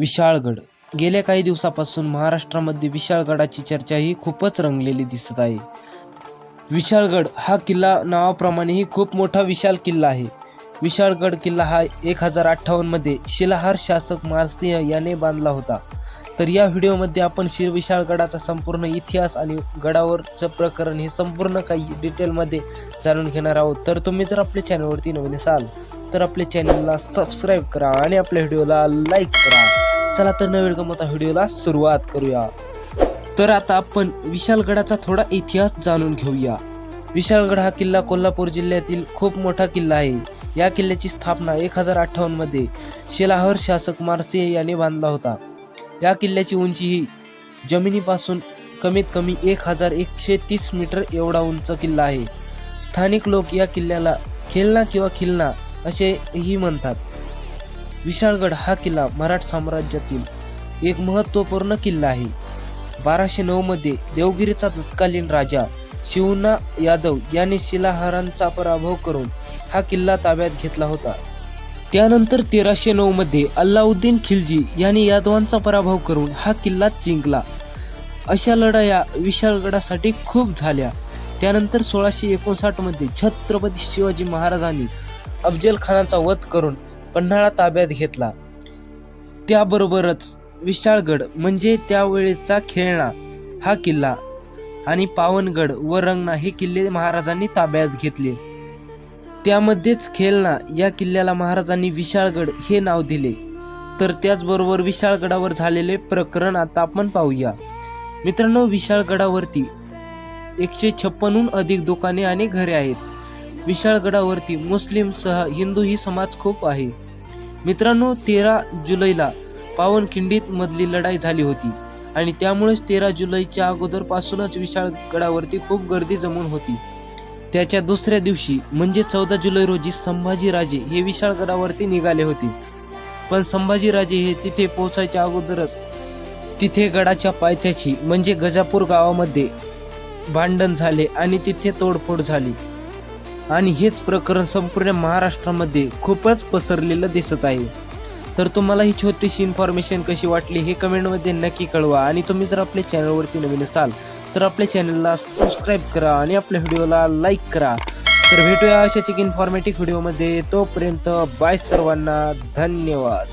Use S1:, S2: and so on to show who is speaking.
S1: विशाळगड. गेल्या काही दिवसापासून महाराष्ट्रामध्ये विशाळगडाची चर्चा ही खूपच रंगलेली दिसत आहे. विशाळगड हा किल्ला नावाप्रमाणेही खूप मोठा विशाल किल्ला आहे. विशाळगड किल्ला हा एक हजार अठ्ठावन्नमध्ये शिलाहार शासक मारसिंह याने बांधला होता. तर या व्हिडिओमध्ये आपण शिर विशाळगडाचा संपूर्ण इतिहास आणि गडावरचं प्रकरण हे संपूर्ण काही डिटेलमध्ये जाणून घेणार आहोत. तर तुम्ही जर आपल्या चॅनलवरती नवीन असाल तर आपल्या चॅनलला सबस्क्राईब करा आणि आपल्या व्हिडिओला लाईक करा. चला तर नवीन गमत व्हिडिओला सुरुवात करूया. तर आता आपण विशालगडाचा थोडा इतिहास जाणून घेऊया. विशालगड हा किल्ला कोल्हापूर जिल्ह्यातील खूप मोठा किल्ला आहे. या किल्ल्याची स्थापना एक हजार अठ्ठावन्नमध्ये शिलाहर शासक मार्से याने बांधला होता. या किल्ल्याची उंची ही जमिनीपासून कमीत कमी एक हजार एकशे तीस मीटर एवढा उंच किल्ला आहे. स्थानिक लोक या किल्ल्याला खेलना किंवा खिलना असेही म्हणतात. विशाळगड हा किल्ला मराठ साम्राज्यातील एक महत्त्वपूर्ण किल्ला आहे. बाराशे नऊमध्ये देवगिरीचा तत्कालीन राजा शिवना यादव याने शिलाहारांचा पराभव करून हा किल्ला ताब्यात घेतला होता. त्यानंतर तेराशे नऊमध्ये अल्लाउद्दीन खिलजी यांनी यादवांचा पराभव करून हा किल्ला जिंकला. अशा लढाया विशाळगडासाठी खूप झाल्या. त्यानंतर सोळाशे एकोणसाठमध्ये छत्रपती शिवाजी महाराजांनी अफजल खानाचा वध करून पन्हाळा ताब्यात घेतला. त्याबरोबरच विशाळगड म्हणजे त्यावेळेचा खेळणा हा किल्ला आणि पावनगड व रंगणा हे किल्ले महाराजांनी ताब्यात घेतले. त्यामध्येच खेळणा या किल्ल्याला महाराजांनी विशाळगड हे नाव दिले. तर त्याचबरोबर विशाळगडावर झालेले प्रकरण आता आपण पाहूया. मित्रांनो विशाळगडावरती एकशे छप्पनहून अधिक दुकाने आणि घरे आहेत. विशाळगडावरती मुस्लिमसह हिंदूही समाज खूप आहे. मित्रांनो तेरा जुलैला पावनखिंडीत मधली लढाई झाली होती आणि त्यामुळेच तेरा जुलैच्या अगोदरपासूनच विशाळगडावरती खूप गर्दी जमून होती. त्याच्या दुसऱ्या दिवशी म्हणजे चौदा जुलै रोजी संभाजीराजे हे विशाळगडावरती निघाले होते. पण संभाजीराजे हे तिथे पोहोचायच्या अगोदरच तिथे गडाच्या पायथ्याशी म्हणजे गजापूर गावामध्ये भांडण झाले आणि तिथे तोडफोड झाली. आणि हेच प्रकरण संपूर्ण महाराष्ट्रामध्ये खूपच पसरलेलं दिसत आहे. तर तुम्हाला ही छोटीशी इन्फॉर्मेशन कशी वाटली हे कमेंटमध्ये नक्की कळवा आणि तुम्ही जर आपल्या चॅनलवरती नवीन असाल तर आपल्या चॅनलला सबस्क्राईब करा आणि आपल्या व्हिडिओला लाईक करा. तर भेटूया अशाच एक इन्फॉर्मेटिव्ह व्हिडिओमध्ये तोपर्यंत बाय सर्वांना. धन्यवाद.